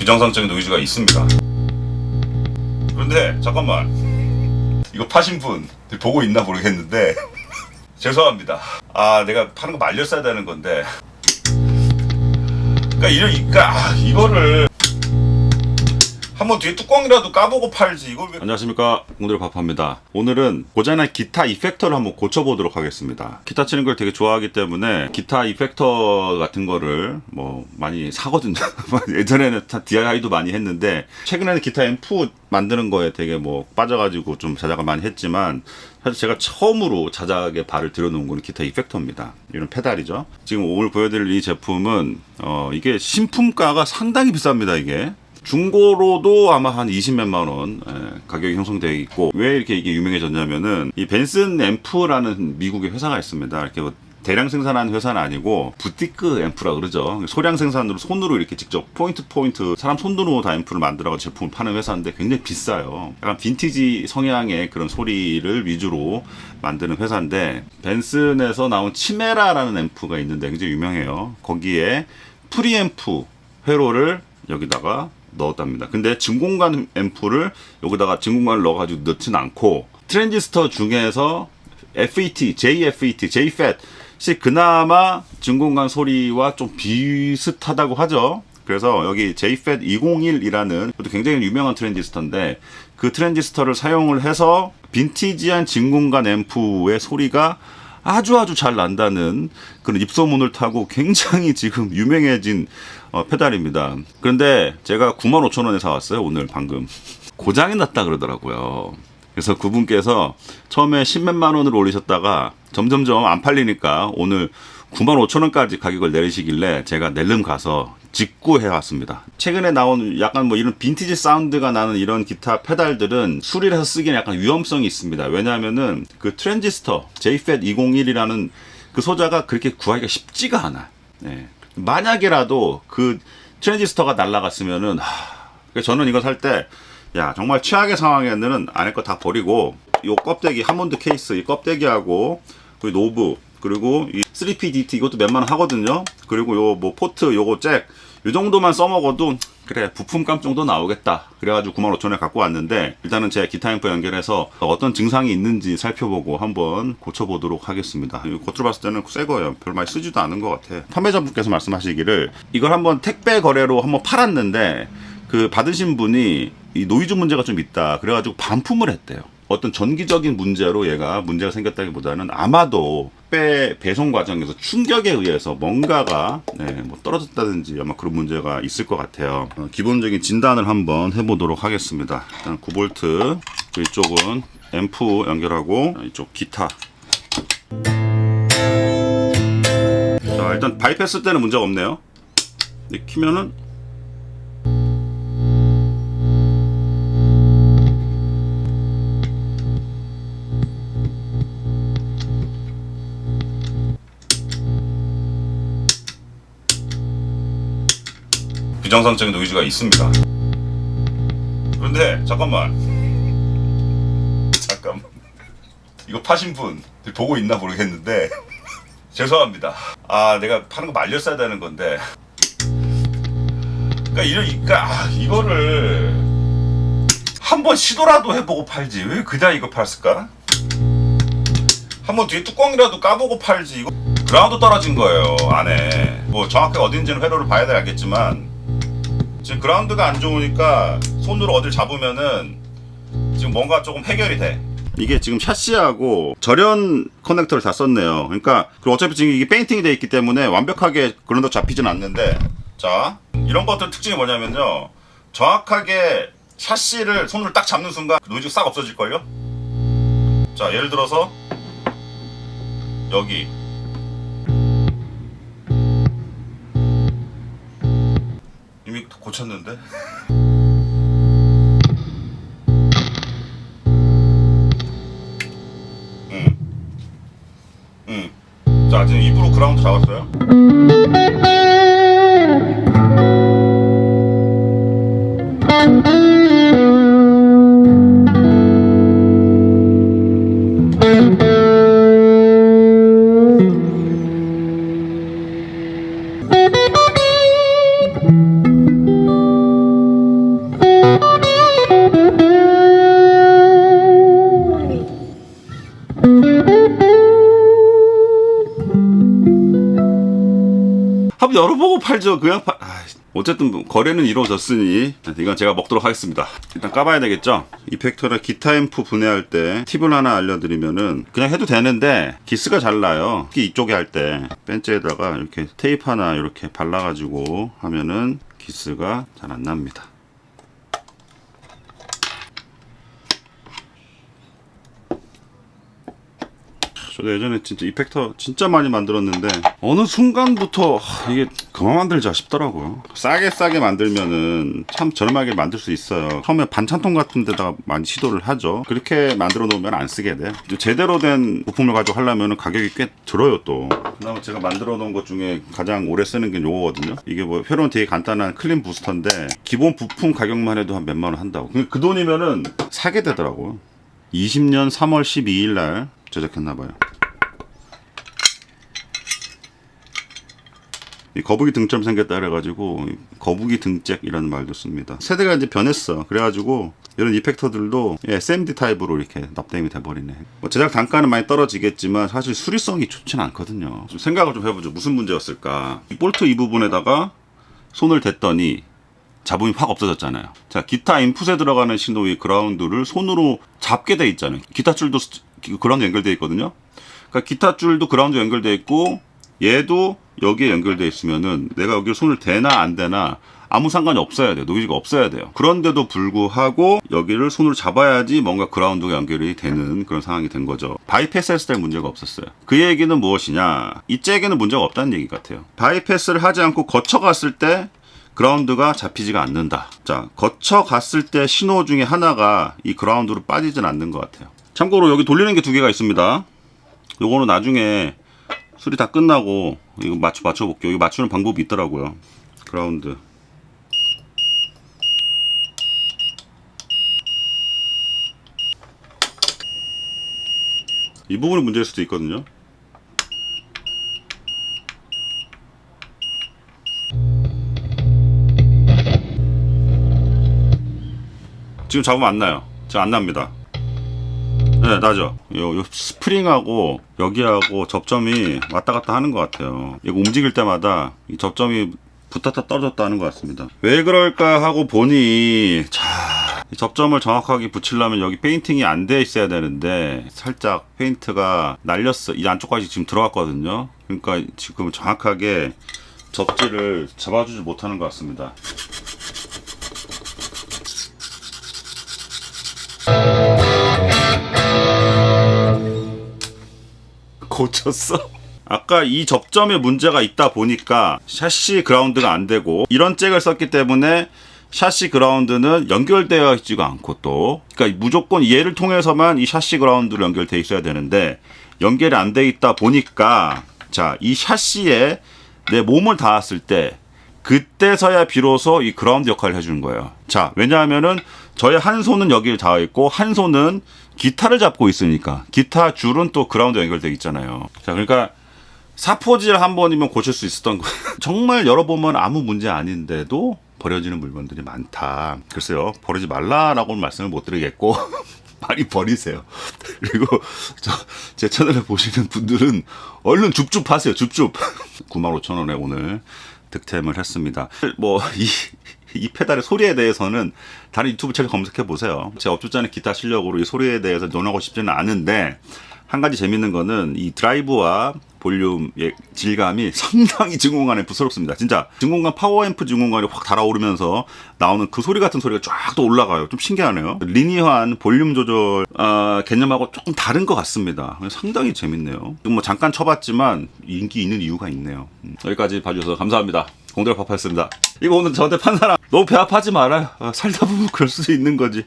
비정상적인 노이즈가 있습니다. 그런데 잠깐만 이거 파신 분 보고 있나 모르겠는데 죄송합니다. 아 내가 파는 거 말렸어야 되는 건데 그러니까 이런 그러니까 아, 이거를 한번 뒤에 뚜껑이라도 까보고 팔지 이걸 왜 안녕하십니까 공들 밥합니다 오늘은 고장난 기타 이펙터를 한번 고쳐보도록 하겠습니다 기타 치는 걸 되게 좋아하기 때문에 기타 이펙터 같은 거를 뭐 많이 사거든요 예전에는 다 DIY도 많이 했는데 최근에는 기타 앰프 만드는 거에 되게 뭐 빠져가지고 좀 자작을 많이 했지만 사실 제가 처음으로 자작에 발을 들여놓은 거는 기타 이펙터입니다. 이런 페달이죠. 지금 오늘 보여드릴 이 제품은 어 이게 신품가가 상당히 비쌉니다. 이게 중고로도 아마 한 20몇만 원 예, 가격이 형성되어 있고 왜 이렇게 이게 유명해졌냐면은 이 벤슨 앰프라는 미국의 회사가 있습니다. 이렇게 뭐 대량 생산하는 회사는 아니고 부티크 앰프라 그러죠. 소량 생산으로 손으로 이렇게 직접 포인트 포인트 사람 손으로 다 앰프를 만들어서 제품을 파는 회사인데 굉장히 비싸요. 약간 빈티지 성향의 그런 소리를 위주로 만드는 회사인데 벤슨에서 나온 치메라라는 앰프가 있는데 굉장히 유명해요. 거기에 프리앰프 회로를 여기다가 넣었답니다. 근데 진공관 앰프를 여기다가 진공관을 넣어가지고 넣진 않고 트랜지스터 중에서 FET, JFET, JFET이 그나마 진공관 소리와 좀 비슷하다고 하죠. 그래서 여기 JFET 201이라는 것도 굉장히 유명한 트랜지스터인데 그 트랜지스터를 사용을 해서 빈티지한 진공관 앰프의 소리가 아주 아주 잘 난다는 그런 입소문을 타고 굉장히 지금 유명해진 어, 페달입니다. 그런데 제가 95,000원에 사왔어요. 오늘 방금 고장이 났다 그러더라고요. 그래서 그분께서 처음에 10몇만 원을 올리셨다가 점점점 안 팔리니까 오늘 9만 5천 원까지 가격을 내리시길래 제가 낼름 가서 직구해 왔습니다. 최근에 나온 약간 뭐 이런 빈티지 사운드가 나는 이런 기타 페달들은 수리를 해서 쓰기는 약간 위험성이 있습니다. 왜냐하면은 그 트랜지스터 JFET 201이라는 그 소자가 그렇게 구하기가 쉽지가 않아. 네. 만약에라도 그 트랜지스터가 날라갔으면은 하, 저는 이거 살 때 야 정말 최악의 상황에는 안에 거 다 버리고 요 껍데기 하몬드 케이스 이 껍데기하고 그리고 노브 그리고 이 3PDT 이것도 몇만 원 하거든요. 그리고 요 뭐 포트 요거 잭 요 정도만 써먹어도 그래 부품감 정도 나오겠다. 그래가지고 95,000원에 갖고 왔는데 일단은 제 기타 앰프 연결해서 어떤 증상이 있는지 살펴보고 한번 고쳐보도록 하겠습니다. 겉으로 봤을 때는 새 거예요. 별 많이 쓰지도 않은 것 같아. 판매자분께서 말씀하시기를 이걸 한번 택배 거래로 한번 팔았는데 그 받으신 분이 이 노이즈 문제가 좀 있다. 그래가지고 반품을 했대요. 어떤 전기적인 문제로 얘가 문제가 생겼다기보다는 아마도 배 배송 과정에서 충격에 의해서 뭔가가 네, 뭐 떨어졌다든지 아마 그런 문제가 있을 것 같아요. 어, 기본적인 진단을 한번 해보도록 하겠습니다. 일단 9V 이쪽은 앰프 연결하고 이쪽 기타. 자 일단 바이패스 때는 문제가 없네요. 근데 키면은 비정상적인 노이즈가 있습니다. 그런데 잠깐만, 잠깐만, 이거 파신 분 보고 있나 모르겠는데 죄송합니다. 아 내가 파는 거 말렸어야 되는 건데, 그러니까 이런 그러니까 아, 이거를 한번 시도라도 해보고 팔지. 왜 그냥 이거 팔았을까? 한번 뒤에 뚜껑이라도 까보고 팔지. 이거 그라운드 떨어진 거예요 안에. 뭐 정확하게 어딘지는 회로를 봐야 돼 알겠지만 지금 그라운드가 안 좋으니까 손으로 어딜 잡으면은 지금 뭔가 조금 해결이 돼. 이게 지금 샤시하고 절연 커넥터를 다 썼네요. 그러니까 그리고 어차피 지금 이게 페인팅이 돼 있기 때문에 완벽하게 그런 거 잡히진 않는데 자 이런 것들 특징이 뭐냐면요 정확하게 샤시를 손으로 딱 잡는 순간 노이즈 싹 없어질 걸요. 자 예를 들어서 여기 이미 고쳤는데? 응. 응. 자, 지금 입으로 그라운드 잡았어요? 팔죠. 그냥 팔. 아이, 어쨌든 뭐 거래는 이루어졌으니 이건 제가 먹도록 하겠습니다. 일단 까봐야 되겠죠. 이펙터나 기타 앰프 분해할 때 팁을 하나 알려드리면은 그냥 해도 되는데 기스가 잘 나요. 특히 이쪽에 할 때 벤치에다가 이렇게 테이프 하나 이렇게 발라가지고 하면은 기스가 잘 안 납니다. 저도 예전에 진짜 이펙터 진짜 많이 만들었는데 어느 순간부터 하, 이게 그만 만들자 싶더라고요. 싸게 싸게 만들면은 참 저렴하게 만들 수 있어요. 처음에 반찬통 같은 데다가 많이 시도를 하죠. 그렇게 만들어 놓으면 안 쓰게 돼요. 제대로 된 부품을 가지고 하려면 가격이 꽤 들어요 또. 그나마 제가 만들어 놓은 것 중에 가장 오래 쓰는 게 요거거든요. 이게 뭐 회로는 되게 간단한 클린 부스터인데 기본 부품 가격만 해도 한 몇만 원 한다고. 그- 그 돈이면은 사게 되더라고요. 20년 3월 12일 날 제작했나 봐요. 이 거북이 등처럼 생겼다 그래가지고 이 거북이 등잭이라는 말도 씁니다. 세대가 이제 변했어. 그래가지고 이런 이펙터들도 예, SMD 타입으로 이렇게 납땜이 돼버리네. 뭐 제작 단가는 많이 떨어지겠지만 사실 수리성이 좋진 않거든요. 좀 생각을 좀 해보죠. 무슨 문제였을까? 이 볼트 이 부분에다가 손을 댔더니 잡음이 확 없어졌잖아요. 자, 기타 인풋에 들어가는 신호의 그라운드를 손으로 잡게 돼 있잖아요. 기타 줄도 스- 그라운드 연결돼 있거든요. 그러니까 기타 줄도 그라운드 연결돼 있고 얘도 여기에 연결돼 있으면은 내가 여기 손을 대나 안 대나 아무 상관이 없어야 돼요. 노이즈가 없어야 돼요. 그런데도 불구하고 여기를 손으로 잡아야지 뭔가 그라운드가 연결이 되는 그런 상황이 된 거죠. 바이패스 했을 때 문제가 없었어요. 그 얘기는 무엇이냐? 이 잭에는 문제가 없다는 얘기 같아요. 바이패스를 하지 않고 거쳐갔을 때 그라운드가 잡히지가 않는다. 자, 거쳐갔을 때 신호 중에 하나가 이 그라운드로 빠지진 않는 것 같아요. 참고로 여기 돌리는 게 두 개가 있습니다. 요거는 나중에 수리 다 끝나고 이거 맞춰 맞춰 볼게요. 이거 맞추는 방법이 있더라고요. 그라운드. 이 부분이 문제일 수도 있거든요. 지금 잡으면 안 나요. 지금 안 납니다. 네, 나죠. 요, 요 스프링하고 여기하고 접점이 왔다 갔다 하는 것 같아요. 이거 움직일 때마다 이 접점이 붙었다 떨어졌다 하는 것 같습니다. 왜 그럴까 하고 보니, 자, 이 접점을 정확하게 붙이려면 여기 페인팅이 안 돼 있어야 되는데, 살짝 페인트가 날렸어. 이 안쪽까지 지금 들어갔거든요. 그러니까 지금 정확하게 접지를 잡아주지 못하는 것 같습니다. 고쳤어. 아까 이 접점에 문제가 있다 보니까 샤시 그라운드가 안 되고 이런 잭을 썼기 때문에 샤시 그라운드는 연결되어 있지가 않고 또 그러니까 무조건 얘를 통해서만 이 샤시 그라운드로 연결돼 있어야 되는데 연결이 안 돼 있다 보니까 자 이 샤시에 내 몸을 닿았을 때 그때서야 비로소 이 그라운드 역할을 해주는 거예요. 자, 왜냐하면은 저의 한 손은 여기를 닿아 있고 한 손은 기타를 잡고 있으니까 기타 줄은 또 그라운드 연결돼 있잖아요. 자, 그러니까 사포질 한 번이면 고칠 수 있었던 거. 정말 열어보면 아무 문제 아닌데도 버려지는 물건들이 많다. 글쎄요, 버리지 말라라고는 말씀을 못 드리겠고. 많이 버리세요. 그리고 저 제 채널을 보시는 분들은 얼른 줍줍 하세요. 줍줍. 95,000원에 오늘 득템을 했습니다. 뭐이 이 페달의 소리에 대해서는 다른 유튜브 채널 검색해 보세요. 제 업주자는 기타 실력으로 이 소리에 대해서 논하고 싶지는 않은데 한 가지 재밌는 거는 이 드라이브와 볼륨의 질감이 상당히 증공관에 부스럽습니다. 진짜 증공관 파워앰프 증공관이 확 달아오르면서 나오는 그 소리 같은 소리가 쫙 또 올라가요. 좀 신기하네요. 리니어한 볼륨 조절 아, 개념하고 조금 다른 것 같습니다. 상당히 재밌네요. 뭐 잠깐 쳐봤지만 인기 있는 이유가 있네요. 음, 여기까지 봐주셔서 감사합니다. 공대로 밥했습니다. 이거 오늘 저한테 판 사람 너무 배 아파하지 말아요. 아, 살다 보면 그럴 수도 있는 거지.